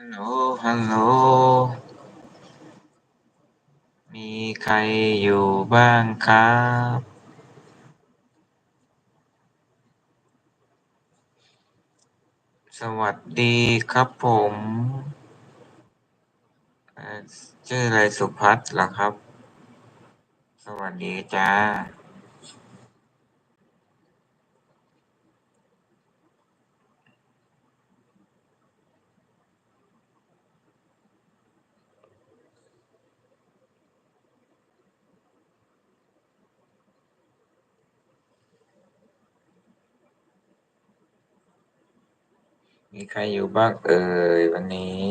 ฮัลโหล ฮัลโหล มีใครอยู่บ้างครับ สวัสดีครับผมชื่ออะไรสุพัฒน์เหรอครับ?สวัสดีจ้ะ มีใครอยู่บ้างเอ่ยวันนี้?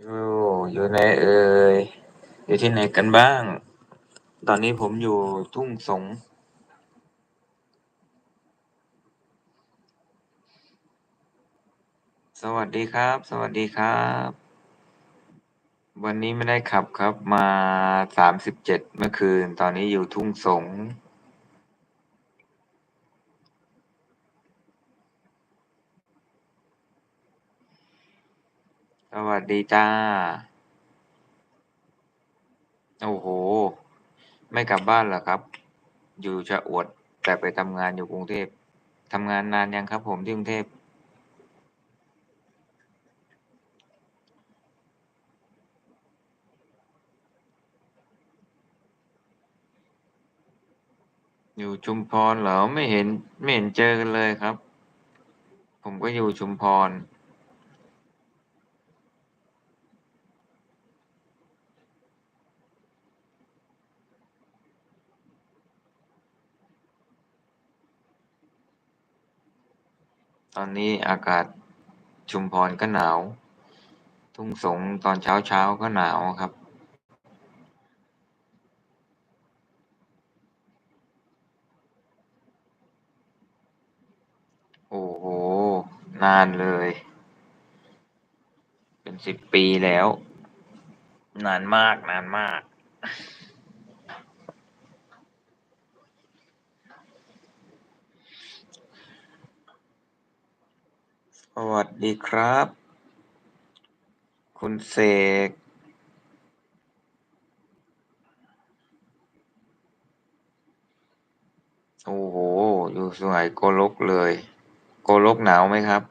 โอ้อยู่ไหนเอ่ยอยู่ที่ไหนกันบ้าง?ตอนนี้ผมอยู่ทุ่งสงสวัสดีครับ สวัสดีครับ วันนี้ไม่ได้ขับครับมา37เมื่อคืน ตอนนี้อยู่ทุ่งสง สวัสดีจ้า โอ้โฮไม่กลับบ้านเหรอครับ?อยู่ชะอวดแต่ไปทำงานอยู่กรุงเทพทำงานนานยังครับผมที่กรุงเทพ?อยู่ชุมพรเหรอ?ไม่เห็นไม่เห็นเจอกันเลยครับ ผมก็อยู่ชุมพร ตอนนี้อากาศชุมพรก็หนาว ทุ่งสงตอนเช้าๆก็หนาวครับ โอ้โฮนานเลย เป็น10ปีแล้ว นานมาก นานมาก สวัสดีครับ คุณเสกโอ้โห อยู่สวยโกลกเลย โกลกหนาวไหมครับ?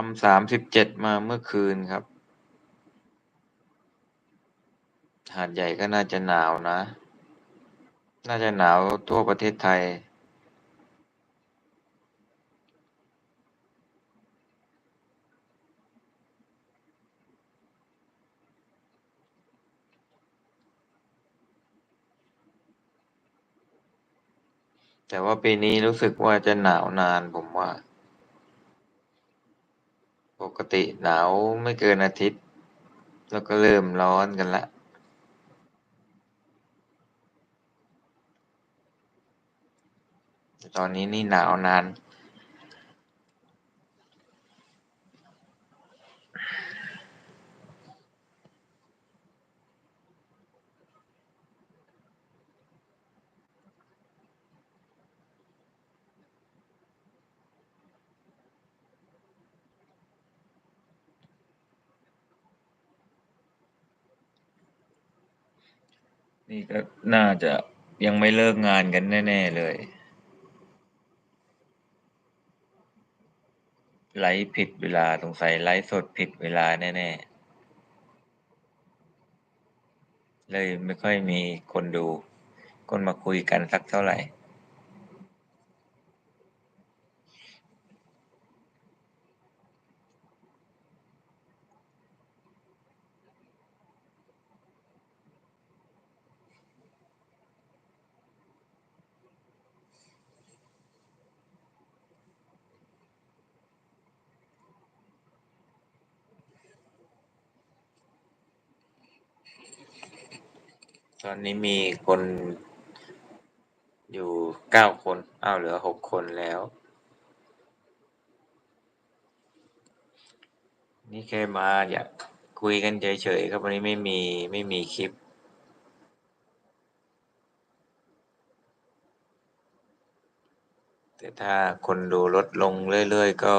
ทำ37มาเมื่อคืนครับ หาดใหญ่ก็น่าจะหนาวนะ น่าจะหนาวทั่วประเทศไทย แต่ว่าปีนี้รู้สึกว่าจะหนาวนานผมว่า กติหนาวไม่เกินอาทิตย์ แล้วก็เริ่มร้อนกันละแต่ตอนนี้นี่หนาวนาน นี่ก็น่าจะยังไม่เลิกงานกันแน่ ๆ เลย ไลฟ์ผิดเวลาสงสัยไลฟ์สดผิดเวลาแน่ ๆ เลยไม่ค่อยมีคนดู คนมาคุยกันสักเท่าไหร่ ตอนนี้มีคนอยู่เก้าคนอ้าวเหลือหกคนแล้ว นี่แค่มาอยากคุยกันเฉยๆครับวันนี้ไม่มีไม่มีคลิปแต่ถ้าคนดูลดลงเรื่อยๆก็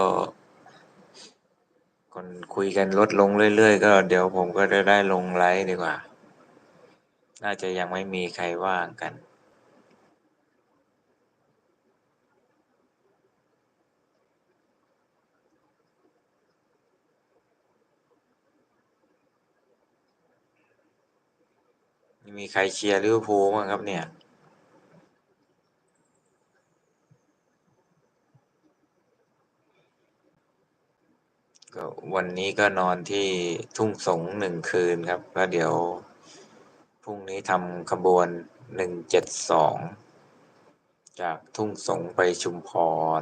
คนคุยกันลดลงเรื่อยๆก็เดี๋ยวผมก็จะได้ลงไลฟ์ดีกว่า น่าจะยังไม่มีใครว่างกัน มีใครเชียร์ลิเวอร์พูลบ้างครับเนี่ยก็วันนี้ก็นอนที่ทุ่งสงหนึ่งคืนครับ แล้วเดี๋ยว พรุ่งนี้ทำขบวนหนึ่งเจ็ดสองจากทุ่งสงไปชุมพร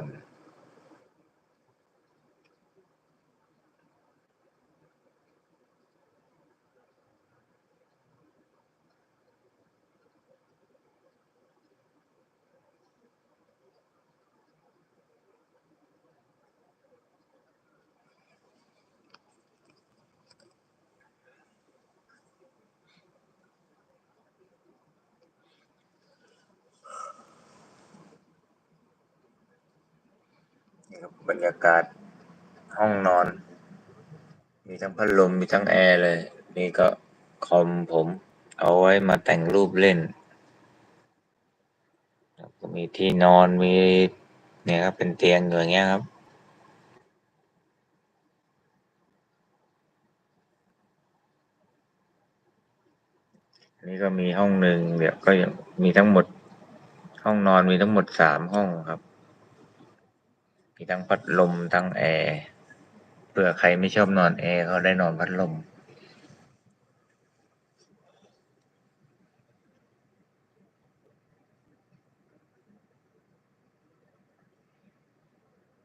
นี่ครับบรรยากาศห้องนอน มีทั้งพัดลมมีทั้งแอร์เลย นี่ก็คอมผมเอาไว้มาแต่งรูปเล่นก็มีที่นอนมีเนี่ยครับเป็นเตียงอย่างเงี้ยครับอันนี้ก็มีห้องหนึ่งเดี๋ยวก็ยังมีทั้งหมดห้องนอนมีทั้งหมดสามห้องครับ มีทั้งพัดลมทั้งแอร์เผื่อใครไม่ชอบนอนแอร์เขาได้นอนพัดลม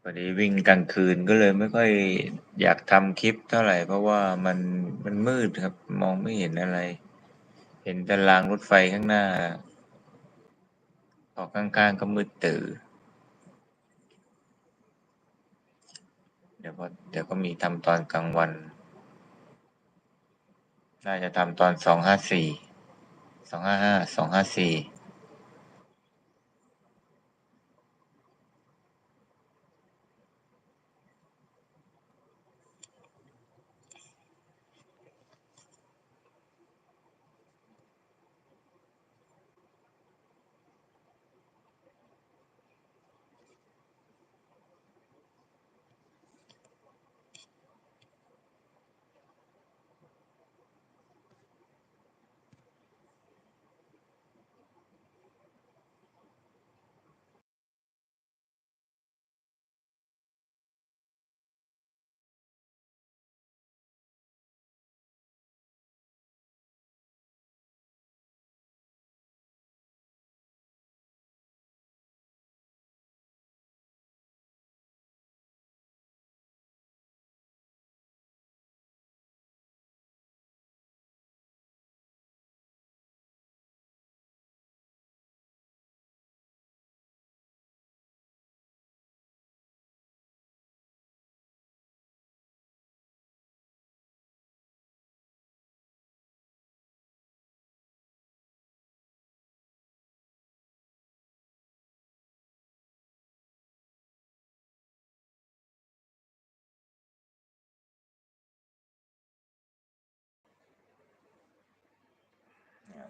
พอดีวิ่งกลางคืนก็เลยไม่ค่อยอยากทำคลิปเท่าไหร่ เพราะว่ามันมันมืดครับมองไม่เห็นอะไร เห็นแต่รางรถไฟข้างหน้า ออกข้างๆก็มืดตื่อ เดี๋ยวก็เดี๋ยวก็มีทำตอนกลางวัน น่าจะทำตอนสองห้าสี่สองห้าห้าสองห้าสี่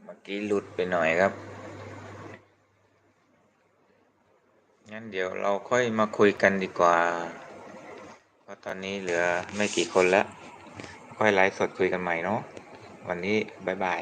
เมื่อกี้หลุดไปหน่อยครับ งั้นเดี๋ยวเราค่อยมาคุยกันดีกว่า เพราะตอนนี้เหลือไม่กี่คนแล้ว ค่อยไลฟ์สดคุยกันใหม่เนาะ วันนี้ บ๊ายบาย